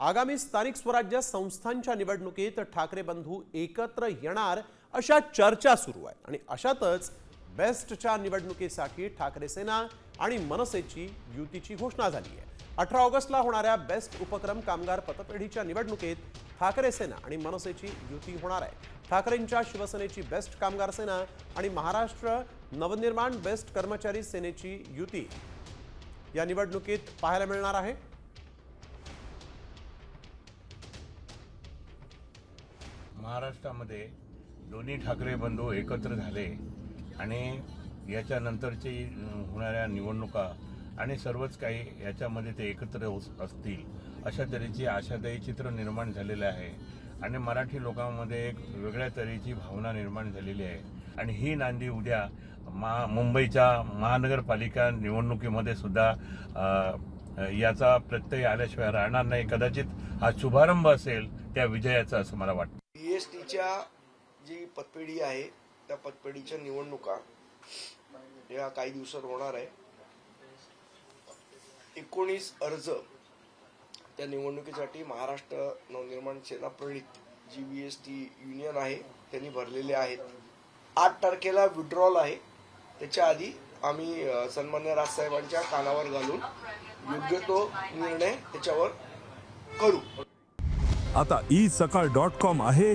आगामी स्थानिक स्वराज्य संस्थांच्या निवडणुकीत ठाकरे बंधू एकत्र येणार अशा चर्चा सुरू आहेत. आणि अशातच बेस्टच्या निवडणुकीसाठी ठाकरे सेना आणि मनसेची युतीची घोषणा झाली आहे. अठरा ऑगस्टला होणाऱ्या बेस्ट उपक्रम कामगार पतपेढीच्या निवडणुकीत ठाकरे सेना आणि मनसेची युती होणार आहे. ठाकरेंच्या शिवसेनेची बेस्ट कामगार सेना आणि महाराष्ट्र नवनिर्माण बेस्ट कर्मचारी सेनेची युती या निवडणुकीत पाहायला मिळणार आहे. महाराष्ट्रामध्ये दोन्ही ठाकरे बंधू एकत्र झाले आणि याच्यानंतरची होणाऱ्या निवडणुका आणि सर्वच काही याच्यामध्ये ते एकत्र असतील अशा तऱ्हेची आशादायी चित्र निर्माण झालेलं आहे. आणि मराठी लोकांमध्ये एक वेगळ्या तऱ्हेची भावना निर्माण झालेली आहे. आणि ही नांदी उद्या मा मुंबईच्या महानगरपालिका निवडणुकीमध्ये सुद्धा याचा प्रत्यय आल्याशिवाय राहणार नाही. कदाचित हा शुभारंभ असेल त्या विजयाचा असं मला वाटतं. बी जी पतपेढी आहे त्या पतपेढीच्या निवडणुका या काही दिवसात होणार आहे. एकोणीस अर्ज त्या निवडणुकीसाठी महाराष्ट्र नवनिर्माण सेना प्रणित G B S T union आहे त्यांनी भरलेले आहेत. आठ तारखेला विड्रॉल आहे. त्याच्या आधी आम्ही सन्मान्य राजसाहेबांच्या कानावर घालून योग्य तो निर्णय त्याच्यावर करू. आता ई सकाळ डॉट कॉम आहे.